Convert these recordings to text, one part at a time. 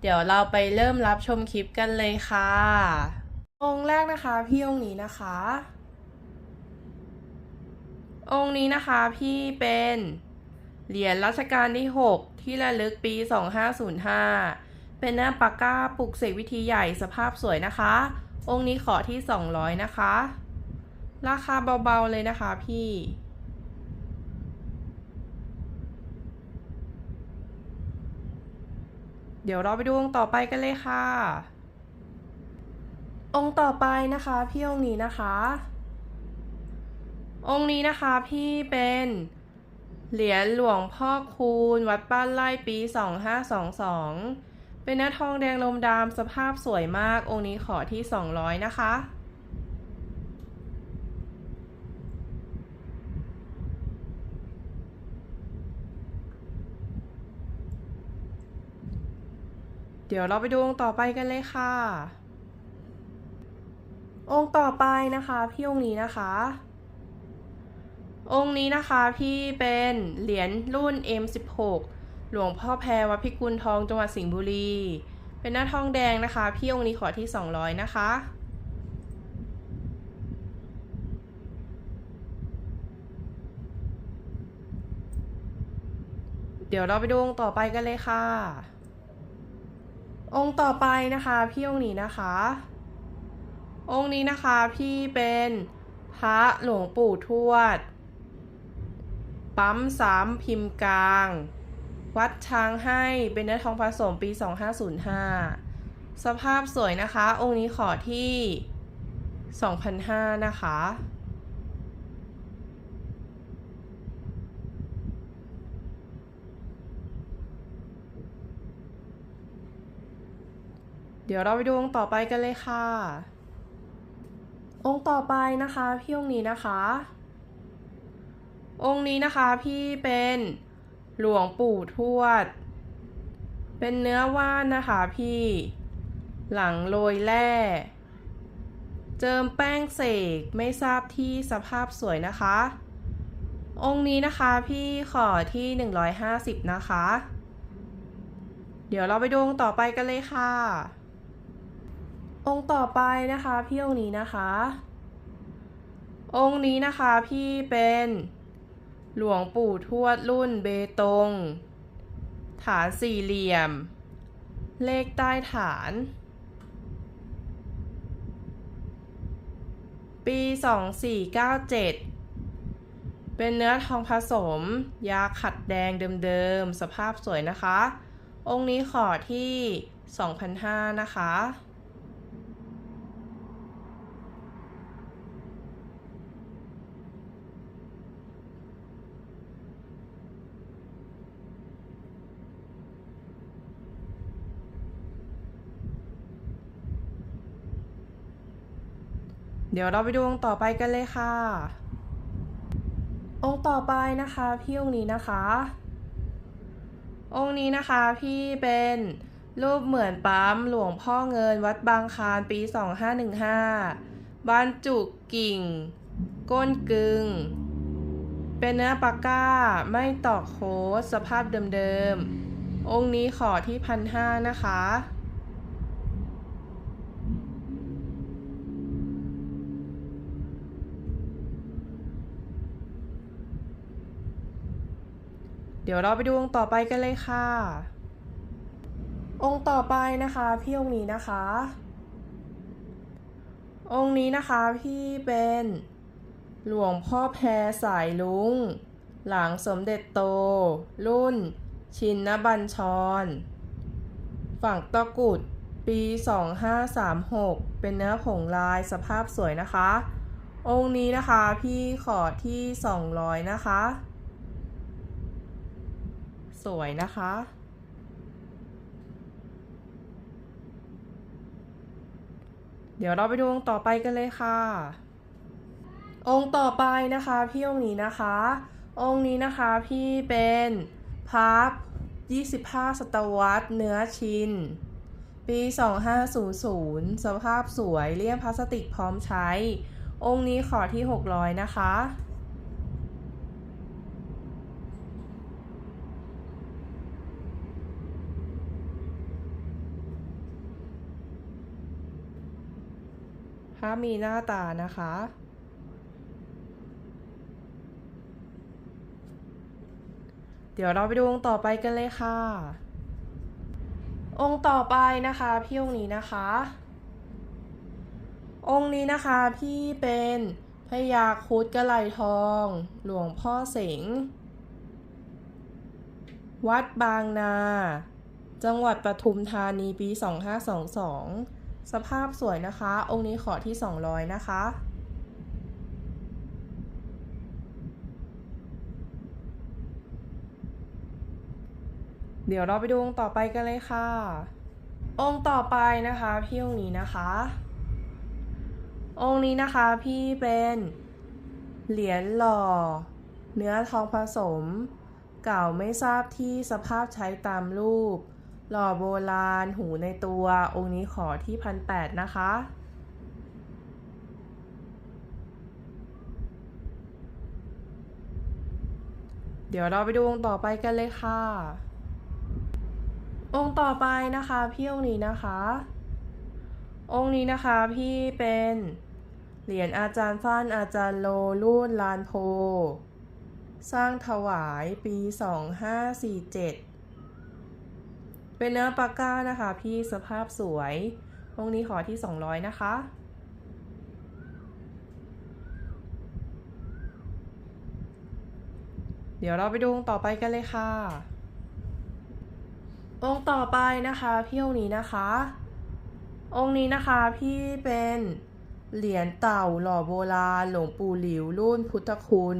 เดี๋ยวเราไปเริ่มรับชมคลิปกันเลยค่ะ องค์แรกนะคะ พี่องค์นี้นะคะ องค์นี้นะคะพี่เป็นเหรียญรัชกาลที่ 6 ที่ระลึกปี 2505 เป็นหน้าปากกาปลุกเสกวิธีใหญ่สภาพสวยนะคะ องค์นี้ขอที่ 200 นะคะ ราคาเบาๆเลยนะคะพี่ เดี๋ยวเราไปดูองค์ต่อไปกันเลยค่ะ องค์ต่อไปนะคะพี่องค์นี้นะคะ องค์นี้นะคะพี่เป็นเหรียญหลวงพ่อคูณ วัดบ้านไร่ปี 2522 เป็นเนื้อทองแดงลมดำสภาพสวยมากองค์นี้ขอที่ 200 นะคะ เดี๋ยวเราไปดูองค์ต่อไปกันเลยค่ะ องค์ต่อไปนะคะพี่องค์นี้นะคะ องค์นี้นะคะพี่เป็นเหรียญรุ่น M16 หลวงพ่อแพรวัดพิกุลทองจังหวัดสิงห์บุรี เป็นหน้าทองแดงนะคะ พี่องค์นี้ขอที่ 200 นะคะเดี๋ยวเราไปดูองค์ต่อไปกันเลยค่ะ องค์ต่อไปนะคะพี่องค์นี้นะคะ องค์นี้นะคะพี่เป็นพระหลวงปู่ทวด ปั๊มสามพิมพ์กลาง วัดช้างให้เป็นเนื้อทองผสมปี 2505 สภาพสวยนะคะ องค์นี้ขอที่2,500นะคะ เดี๋ยวเราไปดูองค์ต่อไปกันเลยค่ะ องค์ต่อไปนะคะพี่องค์นี้นะคะ องค์นี้นะคะพี่เป็นหลวงปู่ทวด เป็นเนื้อว่านนะคะพี่ หลังโรยแร่เจิมแป้งเสกไม่ทราบที่สภาพสวยนะคะ องค์นี้นะคะพี่ขอที่ 150 นะคะ เดี๋ยวเราไปดูองค์ต่อไปกันเลยค่ะ องค์ต่อไปนะคะ พี่องค์นี้นะคะ องค์นี้นะคะพี่เป็นหลวงปู่ทวดรุ่นเบตง ฐานสี่เหลี่ยม เลขใต้ฐาน ปี 2497 เป็นเนื้อทองผสม ยาขัดแดงเดิมๆ สภาพสวยนะคะ องค์นี้ขอที่ 2,500 นะคะ เดี๋ยวเราไปดูองค์ต่อไปกันเลยค่ะ องค์ต่อไปนะคะพี่องค์นี้นะคะ องค์นี้นะคะพี่เป็นรูปเหมือนปั๊มหลวงพ่อเงินวัดบางคานปี 2515 บรรจุกิ่ง ก้นกึง เป็นเนื้อปากก้าไม่ตอกโค้ดสภาพเดิมๆ องค์นี้ขอที่พันห้านะคะ เดี๋ยวเราไปดูองค์ต่อไปกันเลยค่ะ องค์ต่อไปนะคะพี่องค์นี้นะคะ องค์นี้นะคะพี่เป็นหลวงพ่อแพรสายลุง หลังสมเด็จโต รุ่น ชินนบัญชร ฝั่งตะกุดปี 2536 เป็นเนื้อผงลายสภาพสวยนะคะ องค์นี้นะคะพี่ขอที่ 200 นะคะ สวยนะคะ เดี๋ยวเราไปดูองค์ต่อไปกันเลยค่ะ องค์ต่อไปนะคะพี่องค์นี้นะคะ องค์นี้นะคะพี่เป็นพับ25 ศตวรรษเนื้อชิน ปี 2500 สภาพสวยเลี่ยมพลาสติกพร้อมใช้ องค์นี้ขอที่ 600 นะคะ พระมีหน้าตานะคะ เดี๋ยวเราไปดูองค์ต่อไปกันเลยค่ะ องค์ต่อไปนะคะพี่องค์นี้นะคะ องค์นี้นะคะพี่เป็นพญาครุดกระไหลทอง หลวงพ่อเสงวัดบางนา จังหวัดปทุมธานีปี 2522 สภาพสวยนะคะ องค์นี้ขอที่ 200 นะคะ เดี๋ยวเราไปดูองค์ต่อไปกันเลยค่ะ องค์ต่อไปนะคะพี่องค์นี้นะคะ องค์นี้นะคะพี่เป็นเหรียญหล่อ เนื้อทองผสม เก่าไม่ทราบที่สภาพใช้ตามรูป หล่อโบราณ หูในตัว องค์นี้ขอที่พันแปดนะคะ เดี๋ยวเราไปดูองค์ต่อไปกันเลยค่ะ องค์ต่อไปนะคะพี่องค์นี้นะคะ องค์นี้นะคะพี่เป็นเหรียญอาจารย์ฟ้านอาจารย์โลลูดลานโพ สร้างถวายปี 2547 เป็นเนื้อปาก้านะคะ พี่สภาพสวยองค์นี้ขอที่ 200 นะคะ เดี๋ยวเราไปดูองค์ต่อไปกันเลยค่ะ องค์ต่อไปนะคะพี่องค์นี้นะคะ องค์นี้นะคะพี่เป็นเหรียญเต่าหล่อโบราณหลวงปู่หลิวรุ่นพุทธคุณ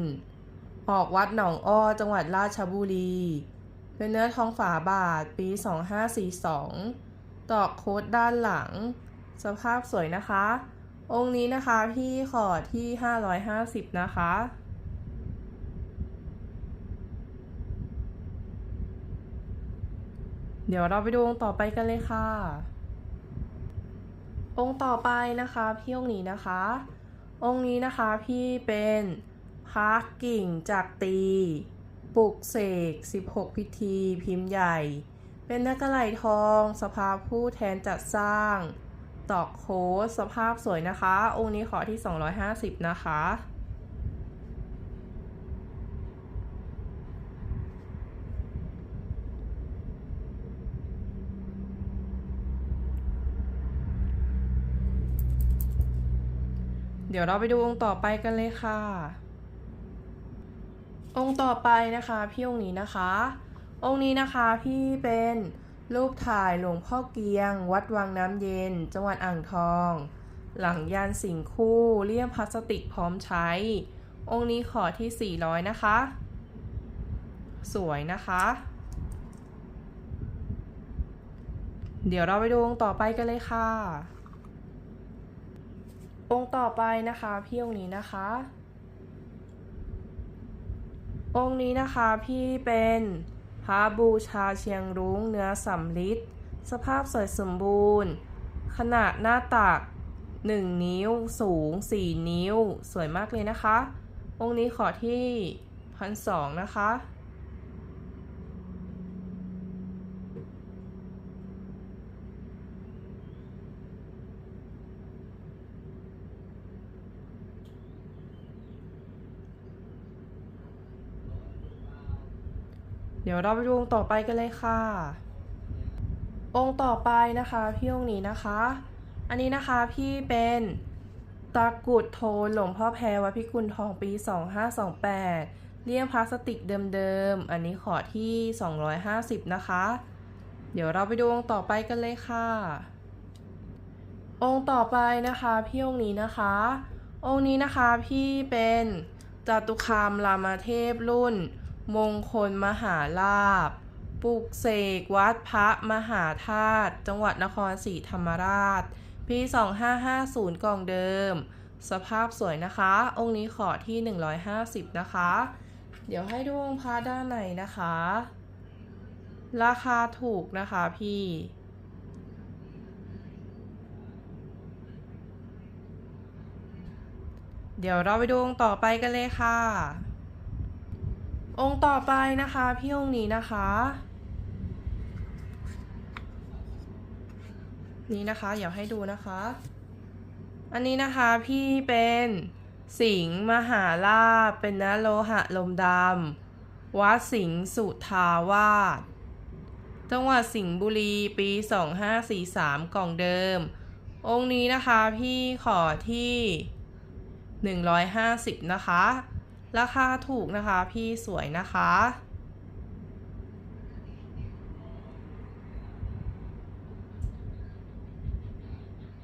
ออกวัดหนองอ้อจังหวัดราชบุรี เป็นเนื้อทองฝาบาทปี 2542 ตอกโค้ดด้านหลัง สภาพสวยนะคะ องค์นี้นะคะพี่ขอที่ 550 นะคะเดี๋ยวเราไปดูองค์ต่อไปกันเลยค่ะ องค์ต่อไปนะคะพี่องค์นี้นะคะ องค์นี้นะคะพี่เป็นพระกิ่งจากตี ปลุกเสก 16 พิธี พิมพ์ใหญ่ เป็นนักไหลทอง สภาผู้แทนจัดสร้าง ตอกโค้ดสภาพสวยนะคะ องค์นี้ขอที่ 250 นะคะ เดี๋ยวเราไปดูองค์ต่อไปกันเลยค่ะ องค์ต่อไปนะคะพี่องค์นี้นะคะ องค์นี้นะคะพี่เป็นรูปถ่ายหลวงพ่อเกียง วัดวังน้ำเย็น จังหวัดอ่างทอง หลังยานสิงคู่เลี่ยมพลาสติกพร้อมใช้ องค์นี้ขอที่ 400 นะคะ สวยนะคะ เดี๋ยวเราไปดูองค์ต่อไปกันเลยค่ะ องค์ต่อไปนะคะพี่องค์นี้นะคะ องค์นี้นะคะพี่เป็นพระบูชาเชียงรุ้งเนื้อสำลิดสภาพสวยสมบูรณ์ ขนาดหน้าตัก 1 นิ้วสูง 4 นิ้ว สวยมากเลยนะคะ องค์นี้ขอที่พันสองนะคะ เดี๋ยวเราไปดูองค์ต่อไปกันเลยค่ะ องค์ต่อไปนะคะพี่องค์นี้นะคะ อันนี้นะคะพี่เป็นตะกุดโทนหลวงพ่อแพรวัดพิกุลทองปี 2528 เลี่ยมพลาสติกเดิมๆ อันนี้ขอที่ 250 นะคะ เดี๋ยวเราไปดูองค์ต่อไปกันเลยค่ะ องค์ต่อไปนะคะพี่องค์นี้นะคะ องค์นี้นะคะพี่เป็นจตุคามรามเทพรุ่น มงคลมหาลาภปลุกเสกวัดพระมหาธาตุจังหวัดนครศรีธรรมราช ปี 2550 กล่องเดิม สภาพสวยนะคะ องค์นี้ขอที่ 150 นะคะ เดี๋ยวให้ดูองค์พระด้านในนะคะ ราคาถูกนะคะพี่เดี๋ยวเราไปดูองค์ต่อไปกันเลยค่ะ องค์ต่อไปนะคะ พี่องค์นี้นะคะ นี่นะคะเดี๋ยวให้ดูนะคะ อันนี้นะคะพี่เป็นสิงห์มหาลาภเป็นนโลหะลมดำวัดสิงห์สุทาวาสจังหวัดสิงห์บุรีปี 2543 กล่องเดิม องค์นี้นะคะพี่ขอที่ 150 นะคะ ราคาถูกนะคะ พี่สวยนะคะ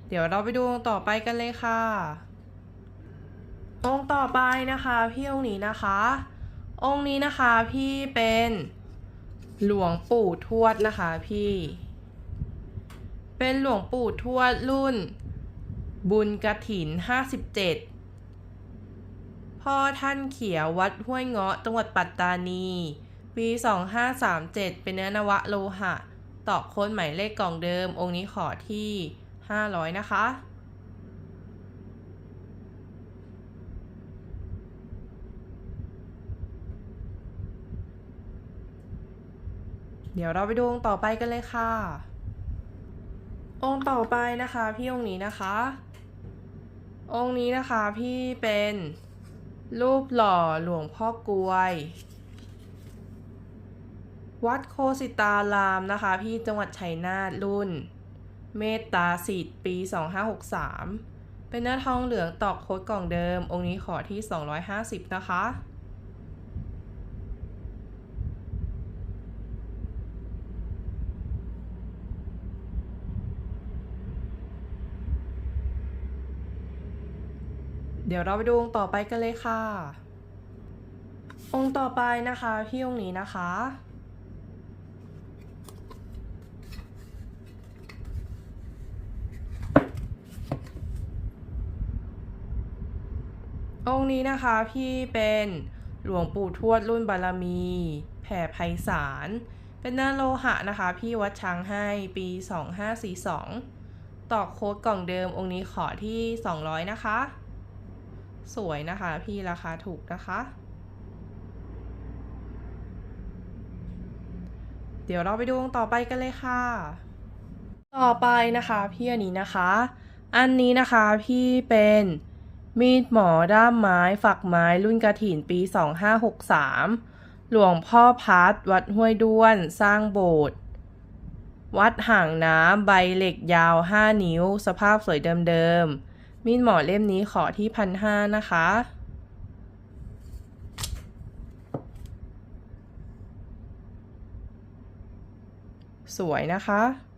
เดี๋ยวเราไปดูองค์ต่อไปกันเลยค่ะ องค์ต่อไปนะคะพี่องค์นี้นะคะ องค์นี้นะคะพี่เป็นหลวงปู่ทวดนะคะพี่ เป็นหลวงปู่ทวดรุ่นบุญกระถิน 57 พ่อท่านเขียววัดห้วยเงาะจังหวัดปัตตานี ปี 2537 เป็นเนื้อนวะโลหะ ตอกโค้ดหมายเลขกล่องเดิม องค์นี้ขอที่ 500 นะคะ เดี๋ยวเราไปดูองค์ต่อไปกันเลยค่ะ องค์ต่อไปนะคะ พี่องค์นี้นะคะ องค์นี้นะคะพี่เป็น รูปหล่อหลวงพ่อกลวย วัดโคสิตารามนะคะ พี่จังหวัดชัยนาทรุ่น เมตตาสิทธิ์ปี 2563 เป็นเนื้อทองเหลืองตอกโคดกล่องเดิม องค์นี้ขอที่ 250 นะคะ ดี๋ยวเราไปดูองค์ต่อไปกันเลยค่ะ องค์ต่อไปนะคะพี่องค์นี้นะคะ องค์นี้นะคะพี่เป็นหลวงปู่ทวดรุ่นบารมี แผ่ไพศาลเป็นหน้าโลหะนะคะ พี่วัดช้างให้ปี 2542 ตอกโค้ดกล่องเดิมองค์นี้ขอที่ 200 นะคะ สวยนะคะ พี่ราคาถูกนะคะ เดี๋ยวเราไปดูองต่อไปกันเลยค่ะ ต่อไปนะคะพี่อันนี้นะคะ อันนี้นะคะพี่เป็นมีดหมอด้ามไม้ฝักไม้รุ่นกระถินปี 2563 หลวงพ่อพัดวัดห้วยด้วน สร้างโบสถ์วัดห่างน้ำใบเหล็กยาว 5 นิ้ว สภาพสวยเดิมๆ มีดหมอเล่มนี้ขอที่พันห้านะคะ สวยนะคะ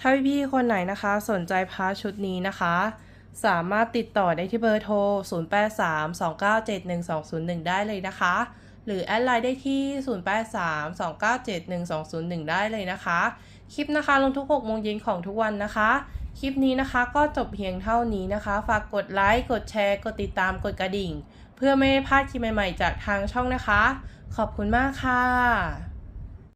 ถ้าพี่ๆคนไหนนะคะ สนใจพาชุดนี้นะคะ สามารถติดต่อได้ที่เบอร์โทร 0832971201 ได้เลยนะคะ หรือแอดไลน์ได้ที่ 0832971201 ได้เลยนะคะ คลิปนะคะลงทุก6โมงเย็นของทุกวันนะคะ คลิปนี้นะคะก็จบเพียงเท่านี้นะคะ ฝากกดไลค์ กดแชร์ กดติดตาม กดกระดิ่ง เพื่อไม่ให้พลาดคลิปใหม่ๆ จากทางช่องนะคะ ขอบคุณมากค่ะ